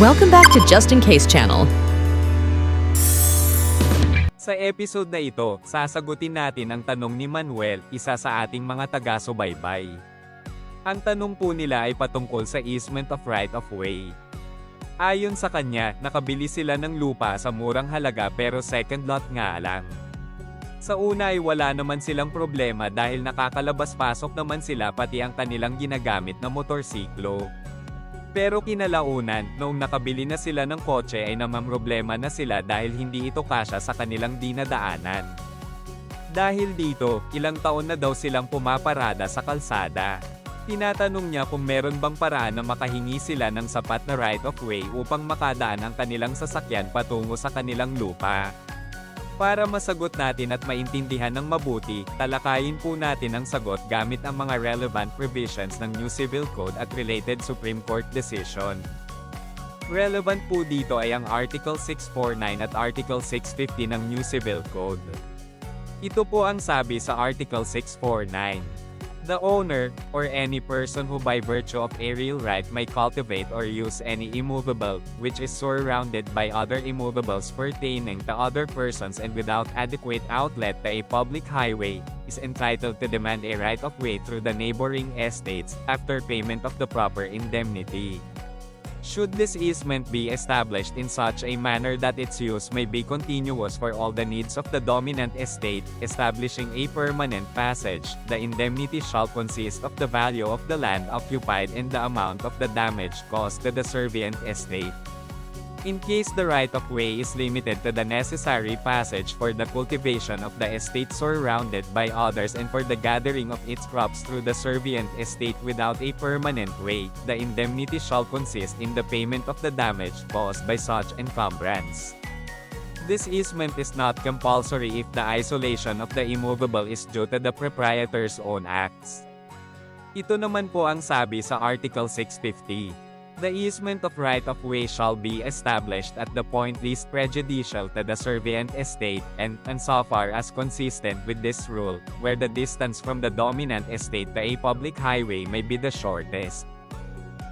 Welcome back to Just In Case channel. Sa episode na ito, sasagutin natin ang tanong ni Manuel, isa sa ating mga taga-subaybay. Ang tanong po nila ay patungkol sa easement of right of way. Ayon sa kanya, nakabili sila ng lupa sa murang halaga pero second lot nga lang. Sa una ay wala naman silang problema dahil nakakalabas-pasok naman sila pati ang kanilang ginagamit na motorsiklo. Pero kinalaunan, noong nakabili na sila ng kotse ay namamroblema na sila dahil hindi ito kasya sa kanilang dinadaanan. Dahil dito, ilang taon na daw silang pumaparada sa kalsada. Tinatanong niya kung meron bang paraan na makahingi sila ng sapat na right of way upang makadaan ang kanilang sasakyan patungo sa kanilang lupa. Para masagot natin at maintindihan ng mabuti, talakayin po natin ang sagot gamit ang mga relevant provisions ng New Civil Code at related Supreme Court decision. Relevant po dito ay ang Article 649 at Article 650 ng New Civil Code. Ito po ang sabi sa Article 649. The owner, or any person who by virtue of a real right may cultivate or use any immovable, which is surrounded by other immovables pertaining to other persons and without adequate outlet to a public highway, is entitled to demand a right of way through the neighboring estates, after payment of the proper indemnity. Should this easement be established in such a manner that its use may be continuous for all the needs of the dominant estate, establishing a permanent passage, the indemnity shall consist of the value of the land occupied and the amount of the damage caused to the servient estate. In case the right of way is limited to the necessary passage for the cultivation of the estate surrounded by others and for the gathering of its crops through the servient estate without a permanent way, the indemnity shall consist in the payment of the damage caused by such encumbrance. This easement is not compulsory if the isolation of the immovable is due to the proprietor's own acts. Ito naman po ang sabi sa Article 650. The easement of right of way shall be established at the point least prejudicial to the servient estate, and, and so far as consistent with this rule, where the distance from the dominant estate to a public highway may be the shortest.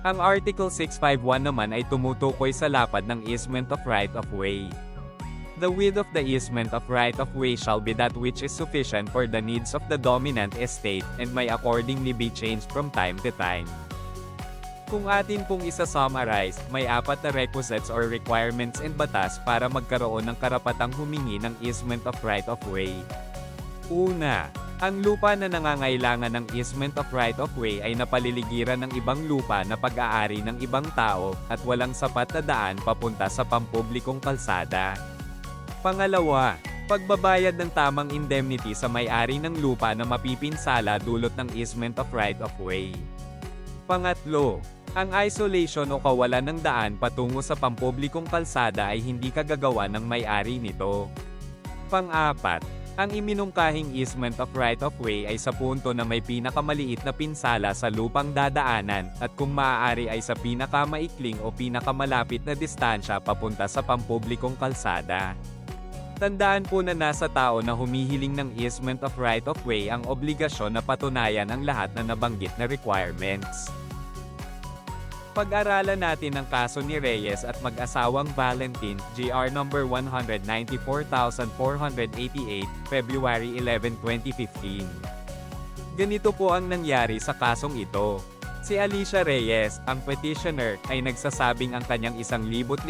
Ang Article 651 naman ay tumutukoy sa lapad ng easement of right of way. The width of the easement of right of way shall be that which is sufficient for the needs of the dominant estate, and may accordingly be changed from time to time. Kung atin pong isa-summarize, may apat na requisites or requirements and batas para magkaroon ng karapatang humingi ng easement of right of way. Una, ang lupa na nangangailangan ng easement of right of way ay napaliligiran ng ibang lupa na pag-aari ng ibang tao, at walang sapat na daan papunta sa pampublikong kalsada. Pangalawa, pagbabayad ng tamang indemnity sa may-ari ng lupa na mapipinsala dulot ng easement of right of way. Pangatlo, ang isolation o kawalan ng daan patungo sa pampublikong kalsada ay hindi kagagawa ng may-ari nito. Pang-apat, ang iminungkahing easement of right of way ay sa punto na may pinakamaliit na pinsala sa lupang dadaanan, at kung maaari ay sa pinakamaikling o pinakamalapit na distansya papunta sa pampublikong kalsada. Tandaan po na nasa tao na humihiling ng easement of right of way ang obligasyon na patunayan ang lahat na nabanggit na requirements. Pag-aralan natin ang kaso ni Reyes at mag-asawang Valentin, GR number 194488, February 11, 2015. Ganito po ang nangyari sa kasong ito. Si Alicia Reyes, ang petitioner, ay nagsasabing ang kanyang 1,500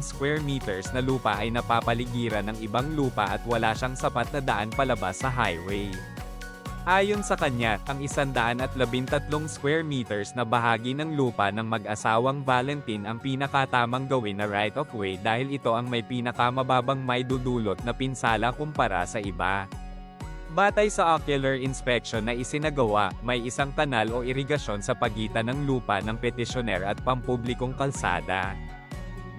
square meters na lupa ay napapaligiran ng ibang lupa at wala siyang sapat na daan palabas sa highway. Ayon sa kanya, ang 113 square meters na bahagi ng lupa ng mag-asawang Valentin ang pinakatamang gawin na right of way dahil ito ang may pinakamababang may dudulot na pinsala kumpara sa iba. Batay sa ocular inspection na isinagawa, may isang kanal o irigasyon sa pagitan ng lupa ng petisyoner at pampublikong kalsada.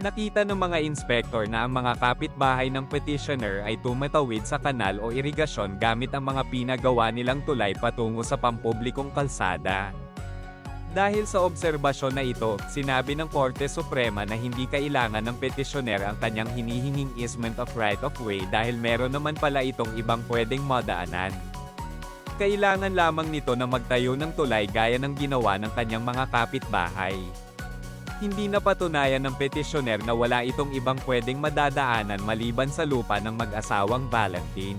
Nakita ng mga inspektor na ang mga kapitbahay ng petitioner ay tumatawid sa kanal o irigasyon gamit ang mga pinagawa nilang tulay patungo sa pampublikong kalsada. Dahil sa obserbasyon na ito, sinabi ng Korte Suprema na hindi kailangan ng petitioner ang kanyang hinihinging easement of right of way dahil meron naman pala itong ibang pwedeng madaanan. Kailangan lamang nito na magtayo ng tulay gaya ng ginawa ng kanyang mga kapitbahay. Hindi napatunayan ng petisyoner na wala itong ibang pwedeng madadaanan maliban sa lupa ng mag-asawang Valentine.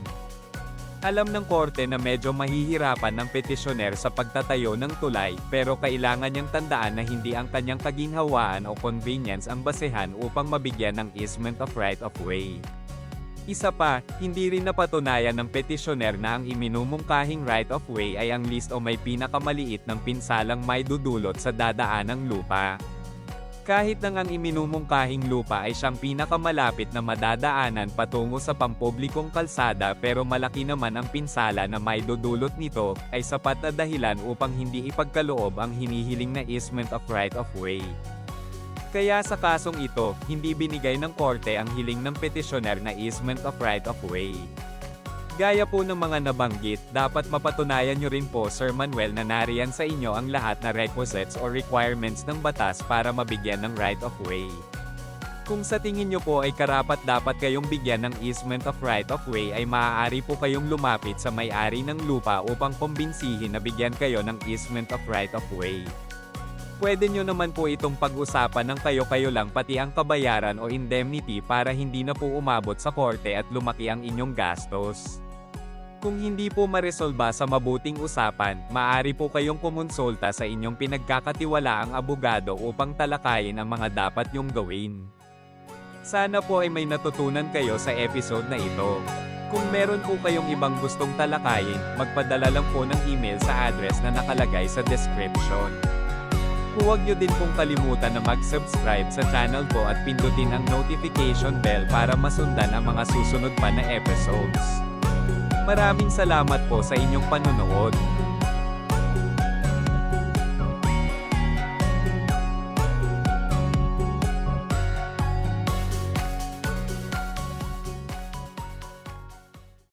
Alam ng korte na medyo mahihirapan ng petisyoner sa pagtatayo ng tulay, pero kailangan niyang tandaan na hindi ang kanyang kaginhawaan o convenience ang basehan upang mabigyan ng easement of right of way. Isa pa, hindi rin napatunayan ng petisyoner na ang iminumungkahing right of way ay ang list o may pinakamaliit ng pinsalang may dudulot sa dadaanang lupa. Kahit nang ang iminumungkahing lupa ay siyang pinakamalapit na madadaanan patungo sa pampublikong kalsada pero malaki naman ang pinsala na may dudulot nito, ay sapat na dahilan upang hindi ipagkaloob ang hinihiling na easement of right of way. Kaya sa kasong ito, hindi binigay ng korte ang hiling ng petisyoner na easement of right of way. Gaya po ng mga nabanggit, dapat mapatunayan nyo rin po Sir Manuel na nariyan sa inyo ang lahat na requisites or requirements ng batas para mabigyan ng right of way. Kung sa tingin nyo po ay karapat dapat kayong bigyan ng easement of right of way ay maaari po kayong lumapit sa may-ari ng lupa upang kumbinsihin na bigyan kayo ng easement of right of way. Pwede nyo naman po itong pag-usapan ng kayo-kayo lang pati ang kabayaran o indemnity para hindi na po umabot sa korte at lumaki ang inyong gastos. Kung hindi po maresolba sa mabuting usapan, maaari po kayong kumonsulta sa inyong pinagkakatiwalaang abogado upang talakayin ang mga dapat nyong gawin. Sana po ay may natutunan kayo sa episode na ito. Kung meron po kayong ibang gustong talakayin, magpadala lang po ng email sa address na nakalagay sa description. Huwag nyo din pong kalimutan na mag-subscribe sa channel ko at pindutin ang notification bell para masundan ang mga susunod pa na episodes. Maraming salamat po sa inyong panunood.